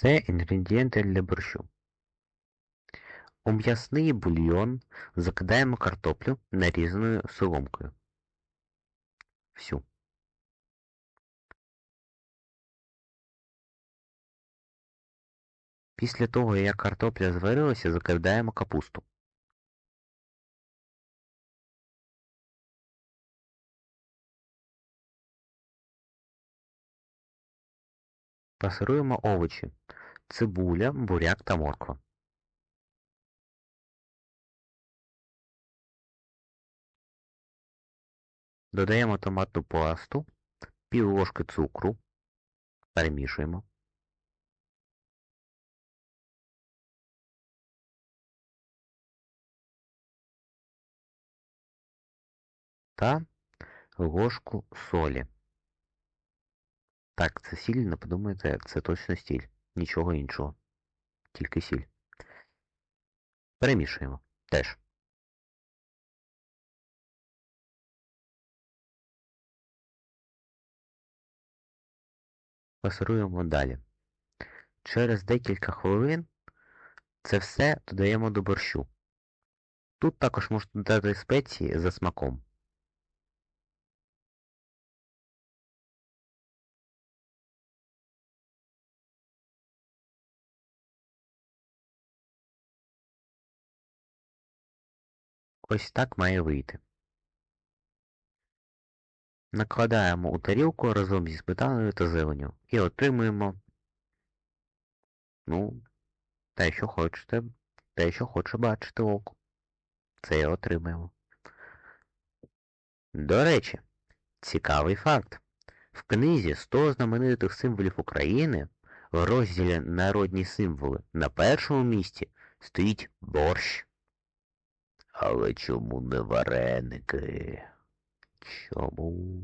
Це інгредієнти для борщу. У м'ясний бульйон закидаємо картоплю нарізаною соломкою. Всю. Після того, як картопля зварилася, закидаємо капусту. Пасируємо овочі. Цибуля, буряк та морква. Додаємо томатну пасту, пів ложки цукру, перемішуємо. Та ложку солі. Так, це сіль, не подумайте, це точно сіль. Нічого іншого. Тільки сіль. Перемішуємо. Теж. Пасируємо далі. Через декілька хвилин це все додаємо до борщу. Тут також можна додати спеції за смаком. Ось так має вийти. Накладаємо у тарілку разом зі сметаною та зеленю і отримуємо, ну, те, що хочете, те, що хоче бачити око. Це і отримаємо. До речі, цікавий факт. В книзі 100 знаменитих символів України в розділі Народні символи на першому місці стоїть борщ. Але чому не вареники? Чому?